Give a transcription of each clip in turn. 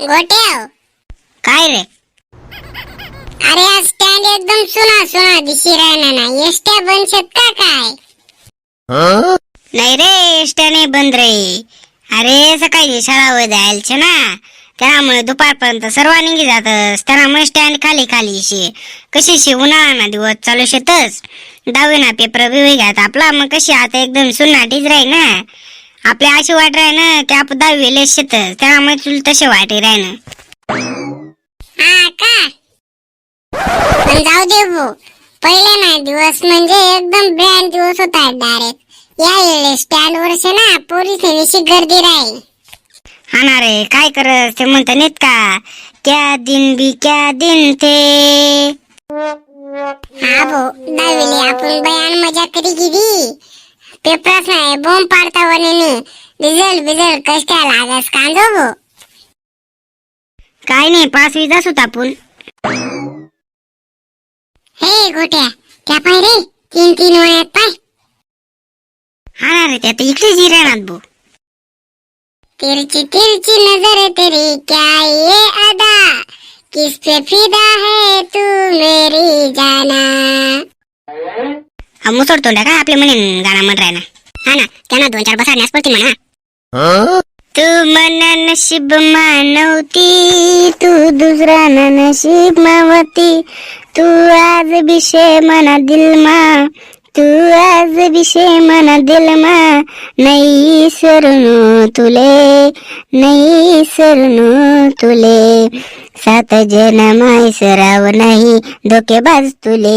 गोट्याव. काय रे? अरे आज स्टँड एकदम सुना सुना दिशी राहणार ना. एसट्या बनशत का काय? नाही रे एसट्या नाही बंद रे. अरे सकाळी शाळा जायचे ना. त्यामुळे दुपारपर्यंत सर्व निघी जातस. त्यामुळे स्टँड खाली खाली शे कशी शे उन्हाळा ना दिवस चालू शेतच दहावी ना पेपर बिवे घ्यात आपला. मग कशी आता एकदम सुनाटीच राही ना. आपल्या अशी वाट राही ना की आपण दहावी शेतच त्यामुळे तुला तसे वाटे राही ना. हा का? पण जाऊ दे भाऊ पहिले ना दिवस म्हणजे एकदम ब्रँड दिवस होता डायरेक्ट या वेळेस स्टँड वर शे ना पोलीस अशी गर्दी राहील हा ना रे काय करस? ते म्हणता नाहीत का? क्या दिन भी क्या दिन थे? हा भाऊ दहावीले आपण बयान मजा करी गेली. पेपरच नाही बॉम्ब पाडता वनेने रिझल्ट बिझल्ट कस काय लागस कांदो भाऊ काय नाही पाच विजाच होता आपण. हे गोट्या त्या पाय रे तीन तीन वयात पाय. हा ना रे त्यात इकडेच हिराणात भाऊ तिरछी तिरछी नजर तेरी क्या ये अदा? किस पे फिदा है तू मेरी जाना? मग सोडतो ना का? आपले म्हणे गाणं म्हण राहिला हा ना त्यांना दोन चार बसाडण्यास पडते म्हणा तू मन नशीब मानवती तू दुसरा न नशीब मावती तू आज विषय मना दिल मा तू आज विषय मना दिल मा नाही सरनु तुले नाही सरनु तुले. सात जन्माय सराव नाही धोकेबाज तुले.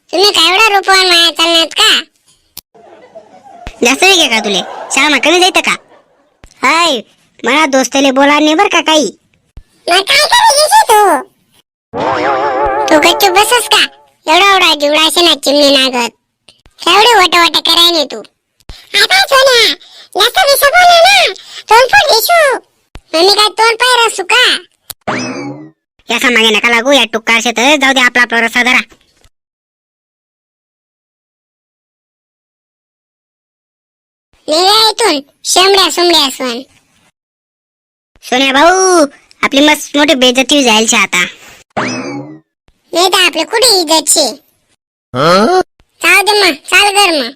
तुम्ही काय एवढा रूपवान माया चालण्यात का? जास्त नाही का तुले? शाळा कमी जायचं का? हाय मला दोस्तले बोला नाही बर का काही. मग काय करायची तू तू बसस का? एवढा एवढा जीवडा असे ना चिमणी नागत. एवढे वट वट कराय नाही तू. आता सोन्या जास्त दिशा बोला ना तोंड फुट दिसू मी काय तोंड पाय रसू का? या मागे नका लागू या टुक्कार शेत जाऊ दे आपला आपला रस्ता धरा निघा इथून. शेंबड्या सुमड्या सोन सोन्या भाऊ आपली मस्त मोठी बेजती जायची आता. नाही तर आपले कुठे इज्जतचे चाल दे मग चाल कर मग.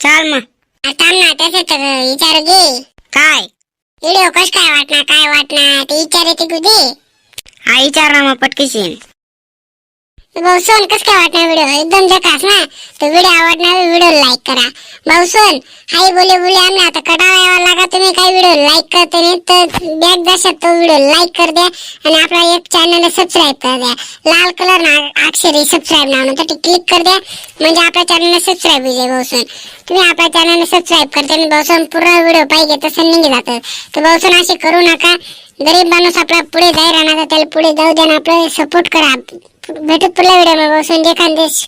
चाल मग. आता ना त्याच्यात विचार घे. काय? व्हिडिओ कस काय वाटणार काय वाटणार ते विचार येते तू दे हा विचार ना मग भाऊ सोन कस काय वाटणार व्हिडिओ एकदम जकास ना? तर व्हिडिओ आवडणार व्हिडिओ लाईक करा. भाऊ सोन हाय बोले बोले आम्ही आता कटाळा यावा लागा तुम्ही काही व्हिडिओ लाईक करते नाही. तर बॅग दशात तो व्हिडिओ लाईक कर द्या आणि आपला एक चॅनल सबस्क्राईब कर द्या. लाल कलर ना अक्षरी सबस्क्राईब नाव तर क्लिक कर द्या. म्हणजे आपल्या चॅनलला सबस्क्राईब होईल भाऊ सोन. तुम्ही आपल्या चॅनलला सबस्क्राईब करते आणि भाऊ सोन पूर्ण व्हिडिओ पाहिजे तसं निघे जातं. तर भाऊ सोन असे करू नका. गरीब माणूस आपला पुढे जाई राहणार त्याला पुढे जाऊ द्या आणि आपलं सपोर्ट करा. भेटत पुढल्या व्हिडिओ संजय खानदेश.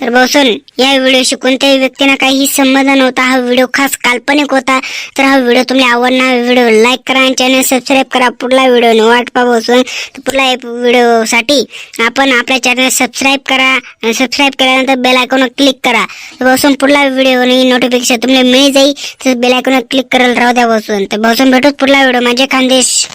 तर बसून या व्हिडिओशी कोणत्याही व्यक्तींना काही संबंध नव्हता. हा व्हिडिओ खास काल्पनिक होता. तर हा व्हिडिओ तुम्हाला आवडणार व्हिडिओ लाईक करा आणि चॅनल सबस्क्राईब करा. पुढला व्हिडिओ वाट पा बसून तर पुढल्या व्हिडिओसाठी आपण आपल्या चॅनल सबस्क्राईब करा. आणि सबस्क्राईब केल्यानंतर बेल आयकॉन क्लिक करा. तर बसून पुढला व्हिडिओ नोटिफिकेशन तुम्हाला मिळ जाईल. तर बेल आयकॉन क्लिक करायला राहू द्या बसून तर बसून भेटूच पुढला व्हिडिओ माझे खानदेश.